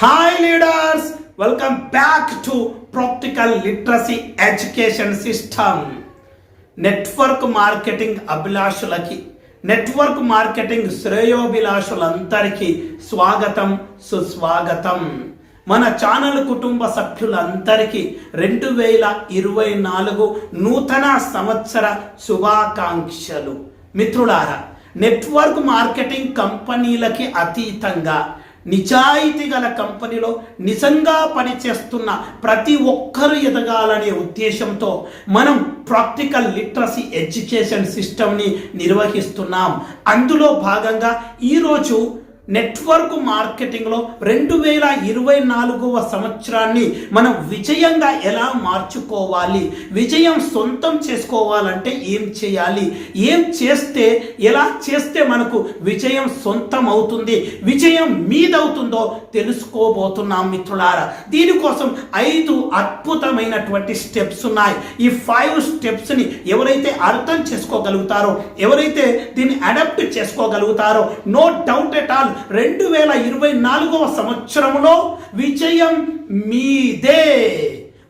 Hi leaders welcome back to practical literacy education system network marketing అభిలాషులకి network marketing శ్రేయోభిలాషులందరికీ స్వాగతం సుస్వాగతం. మన channel కుటుంబ సభ్యులందరికీ రెండు వేల ఇరవై నాలుగు నూతన సంవత్సర శుభాకాంక్షలు. మిత్రులారా నెట్వర్క్ మార్కెటింగ్ కంపెనీలకి అతీతంగా నిజాయితీ గల కంపెనీలో నిజంగా పనిచేస్తున్న ప్రతి ఒక్కరు ఎదగాలనే ఉద్దేశంతో మనం ప్రాక్టికల్ లిటరసీ ఎడ్యుకేషన్ సిస్టమ్ని నిర్వహిస్తున్నాం. అందులో భాగంగా ఈరోజు నెట్వర్క్ మార్కెటింగ్లో రెండు వేల ఇరవై నాలుగవ సంవత్సరాన్ని మనం విజయంగా ఎలా మార్చుకోవాలి? విజయం సొంతం చేసుకోవాలంటే ఏం చేయాలి? ఏం చేస్తే ఎలా చేస్తే మనకు విజయం సొంతం అవుతుంది విజయం మీదవుతుందో తెలుసుకోబోతున్నాం మిత్రులారా. దీనికోసం ఐదు అద్భుతమైనటువంటి స్టెప్స్ ఉన్నాయి. ఈ ఫైవ్ స్టెప్స్ని ఎవరైతే అర్థం చేసుకోగలుగుతారో ఎవరైతే దీన్ని అడాప్ట్ చేసుకోగలుగుతారో నో డౌట్ ఎట్ ఆల్ రెండు వేల ఇరవై నాలుగవ సంవత్సరంలో విజయం మీదే.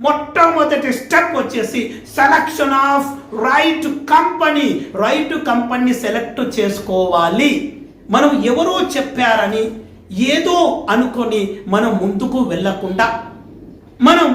మొట్టమొదటి స్టెప్ వచ్చేసి selection of right company. Right company select చేసుకోవాలి. మనం ఎవరో చెప్పారని ఏదో అనుకొని మనం ముందుకు వెళ్ళకుండా. మనం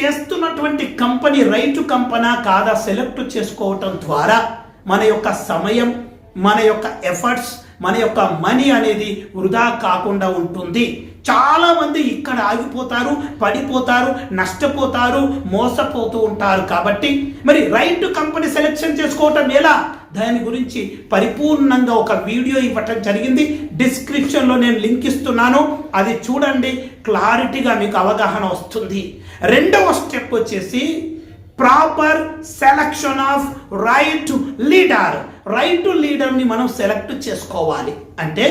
చేస్తున్నటువంటి కంపెనీ రైటు కంపెనా కాదా సెలెక్ట్ చేసుకోవటం ద్వారా మన యొక్క సమయం మన యొక్క ఎఫర్ట్స్ మన యొక్క మనీ అనేది వృధా కాకుండా ఉంటుంది. చాలామంది ఇక్కడ ఆగిపోతారు పడిపోతారు నష్టపోతారు మోసపోతూ ఉంటారు కాబట్టి మరి రైట్ కంపెనీ సెలెక్షన్ చేసుకోవటం ఎలా? దాని గురించి పరిపూర్ణంగా ఒక వీడియో ఇవ్వటం జరిగింది. డిస్క్రిప్షన్లో నేను లింక్ ఇస్తున్నాను. అది చూడండి క్లారిటీగా మీకు అవగాహన వస్తుంది. రెండవ స్టెప్ వచ్చేసి proper selection of right leader right లీడర్ని మనం సెలెక్ట్ చేసుకోవాలి. అంటే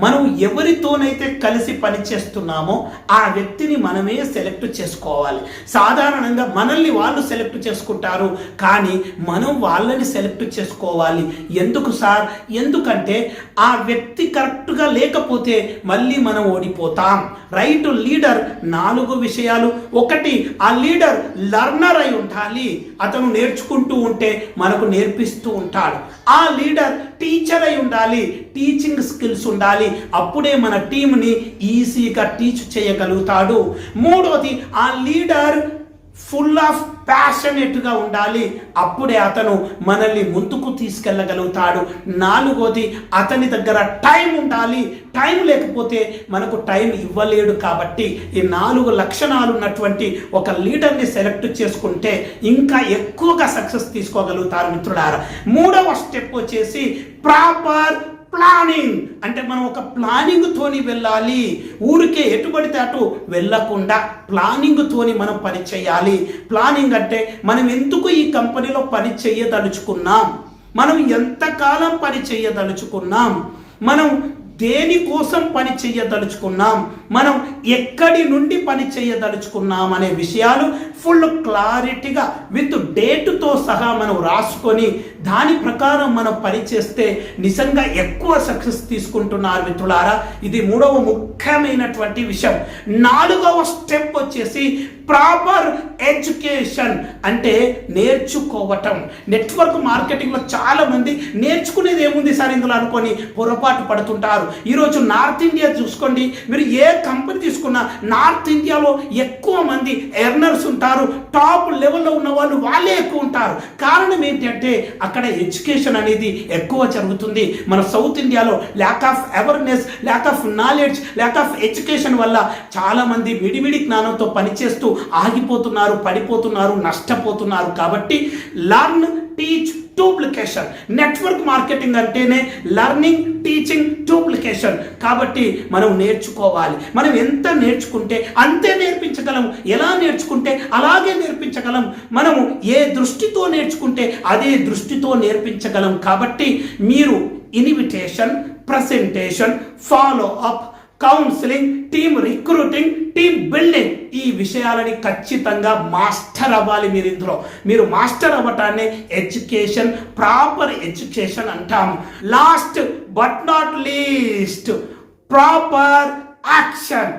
మనం ఎవరితోనైతే కలిసి పనిచేస్తున్నామో ఆ వ్యక్తిని మనమే సెలెక్ట్ చేసుకోవాలి. సాధారణంగా మనల్ని వాళ్ళు సెలెక్ట్ చేసుకుంటారు. కానీ మనం వాళ్ళని సెలెక్ట్ చేసుకోవాలి. ఎందుకు సార్? ఎందుకంటే ఆ వ్యక్తి కరెక్ట్గా లేకపోతే మళ్ళీ మనం ఓడిపోతాం. రైట్ లీడర్ నాలుగు విషయాలు. ఒకటి ఆ లీడర్ లర్నర్ అయి ఉండాలి. అతను నేర్చుకుంటూ ఉంటే మనకు నేర్పిస్తూ ఉంటాడు. ఆ లీడర్ టీచర్ అయి ఉండాలి టీచింగ్ స్కిల్స్ ఉండాలి. అప్పుడే మన టీంని ఈజీగా టీచ్ చేయగలుగుతాడు. మూడోది ఆ లీడర్ ఫుల్ ఆఫ్ ప్యాషనెట్గా ఉండాలి. అప్పుడే అతను మనల్ని ముందుకు తీసుకెళ్ళగలుగుతాడు. నాలుగోది అతని దగ్గర టైం ఉండాలి. టైం లేకపోతే మనకు టైం ఇవ్వలేడు కాబట్టి ఈ నాలుగు లక్షణాలు ఉన్నటువంటి ఒక లీడర్ని సెలెక్ట్ చేసుకుంటే ఇంకా ఎక్కువగా సక్సెస్ తీసుకోగలుగుతారు మిత్రుడారా మూడవ స్టెప్ వచ్చేసి ప్రాపర్ ప్లానింగ్. అంటే మనం ఒక ప్లానింగ్ తోని వెళ్ళాలి. ఊరికే ఎటుబడితే అటు వెళ్ళకుండా ప్లానింగ్ తోని మనం పని చేయాలి. ప్లానింగ్ అంటే మనం ఎందుకు ఈ కంపెనీలో పని చేయదలుచుకున్నాం? మనం ఎంతకాలం పని చేయదలుచుకున్నాం? మనం దేనికోసం పని చేయదలుచుకున్నాం? మనం ఎక్కడి నుండి పని చేయదలుచుకున్నాం అనే విషయాలు ఫుల్ క్లారిటీగా విత్ డేట్తో సహా మనం రాసుకొని దాని ప్రకారం మనం పని చేస్తే నిజంగా ఎక్కువ సక్సెస్ తీసుకుంటున్నారు మిత్రులారా. ఇది మూడవ ముఖ్యమైనటువంటి విషయం. నాలుగవ స్టెప్ వచ్చేసి ప్రాపర్ ఎడ్యుకేషన్ అంటే నేర్చుకోవటం. నెట్వర్క్ మార్కెటింగ్లో చాలా మంది నేర్చుకునేది ఏముంది సార్ ఇందులో అనుకొని పొరపాటు పడుతుంటారు. ఈరోజు నార్త్ ఇండియా చూసుకోండి. మీరు ఏ కంపెనీ తీసుకున్నా నార్త్ ఇండియాలో ఎక్కువ మంది ఎర్నర్స్ ఉంటారు. టాప్ లెవెల్లో ఉన్న వాళ్ళు వాళ్ళే ఎక్కువ ఉంటారు. కారణం ఏంటంటే అక్కడ ఎడ్యుకేషన్ అనేది ఎక్కువ జరుగుతుంది. మన సౌత్ ఇండియాలో lack of awareness lack of knowledge lack of education వల్ల చాలామంది విడివిడి జ్ఞానంతో పనిచేస్తూ ఆగిపోతున్నారు పడిపోతున్నారు నష్టపోతున్నారు. కాబట్టి learn teach duplication network marketing అంటేనే లర్నింగ్ టీచింగ్ డూప్లికేషన్ కాబట్టి మనం నేర్చుకోవాలి. మనం ఎంత నేర్చుకుంటే అంతే నేర్పించగలం. ఎలా నేర్చుకుంటే అలాగే నేర్పించగలం. మనము ఏ దృష్టితో నేర్చుకుంటే అదే దృష్టితో నేర్పించగలం. కాబట్టి మీరు invitation presentation follow up counselling team recruiting team building ఈ విషయాలని ఖచ్చితంగా మాస్టర్ అవ్వాలి మీరు ఇందులో. మీరు మాస్టర్ అవ్వటాన్ని ఎడ్యుకేషన్ ప్రాపర్ ఎడ్యుకేషన్ అంటాము. Last but not least proper action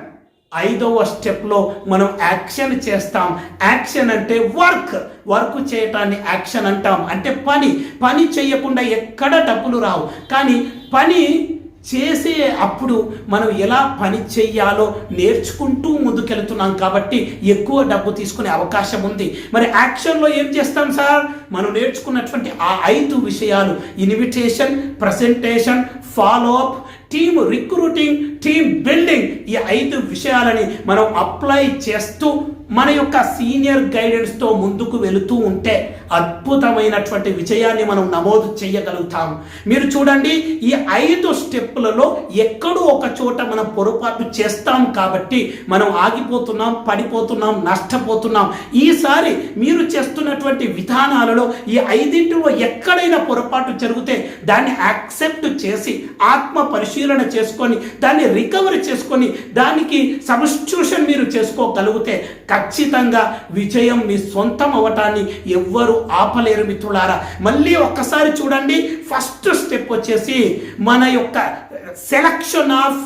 ఐదవ స్టెప్లో మనం యాక్షన్ చేస్తాం. యాక్షన్ అంటే వర్క్ వర్క్ చేయటాన్ని యాక్షన్ అంటాం. అంటే పని. పని చేయకుండా ఎక్కడ డబ్బులు రావు. కానీ పని చేసే అప్పుడు మనం ఎలా పని చెయ్యాలో నేర్చుకుంటూ ముందుకెళ్తున్నాం కాబట్టి ఎక్కువ డబ్బు తీసుకునే అవకాశం ఉంది. మరి యాక్షన్లో ఏం చేస్తాం సార్? మనం నేర్చుకున్నటువంటి ఆ ఐదు విషయాలు. Invitation presentation follow up team recruiting team building ఈ ఐదు విషయాలని మనం అప్లై చేస్తూ మన యొక్క సీనియర్ గైడెన్స్తో ముందుకు వెళుతూ ఉంటే అద్భుతమైనటువంటి విజయాన్ని మనం నమోదు చేయగలుగుతాం. మీరు చూడండి ఈ ఐదు స్టెప్పులలో ఎక్కడో ఒక చోట మనం పొరపాటు చేస్తాం కాబట్టి మనం ఆగిపోతున్నాం పడిపోతున్నాం నష్టపోతున్నాం. ఈసారి మీరు చేస్తున్నటువంటి విధానాలలో ఈ ఐదింటిలో ఎక్కడైనా పొరపాటు జరిగితే దాన్ని యాక్సెప్ట్ చేసి ఆత్మ పరిశీలన చేసుకొని దాన్ని రికవరీ చేసుకొని దానికి సబ్స్టిట్యూషన్ మీరు చేసుకోగలిగితే ఖచ్చితంగా విజయం మీ సొంతం అవటాన్ని ఎవ్వరు ఆపలేరు మిత్రులారా. మళ్ళీ ఒక్కసారి చూడండి ఫస్ట్ స్టెప్ వచ్చేసి మన యొక్క selection of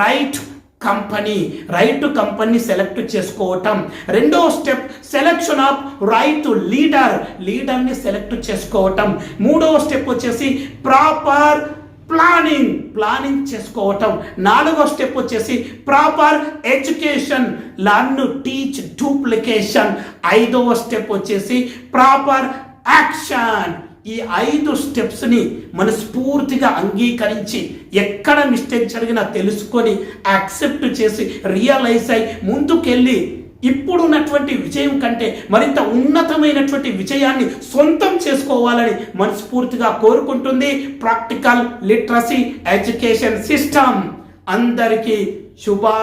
right company right company select చేసుకోవటం. రెండో step selection of right leader లీడర్ని సెలెక్ట్ చేసుకోవటం. మూడవ స్టెప్ వచ్చేసి ప్రాపర్ ప్లానింగ్ ప్లానింగ్ చేసుకోవటం. నాలుగో స్టెప్ వచ్చేసి proper education learn teach duplication ఐదవ స్టెప్ వచ్చేసి ప్రాపర్ యాక్షన్ ఈ ఐదు స్టెప్స్ని మనస్ఫూర్తిగా అంగీకరించి ఎక్కడ మిస్టేక్ జరిగినా తెలుసుకొని యాక్సెప్ట్ చేసి రియలైజ్ అయి ముందుకెళ్ళి ఇప్పుడున్నటువంటి విజయం కంటే మరింత ఉన్నతమైనటువంటి విజయాన్ని సొంతం చేసుకోవాలని మనస్ఫూర్తిగా కోరుకుంటుంది ప్రాక్టికల్ లిటరసీ ఎడ్యుకేషన్ సిస్టమ్. అందరికీ శుభా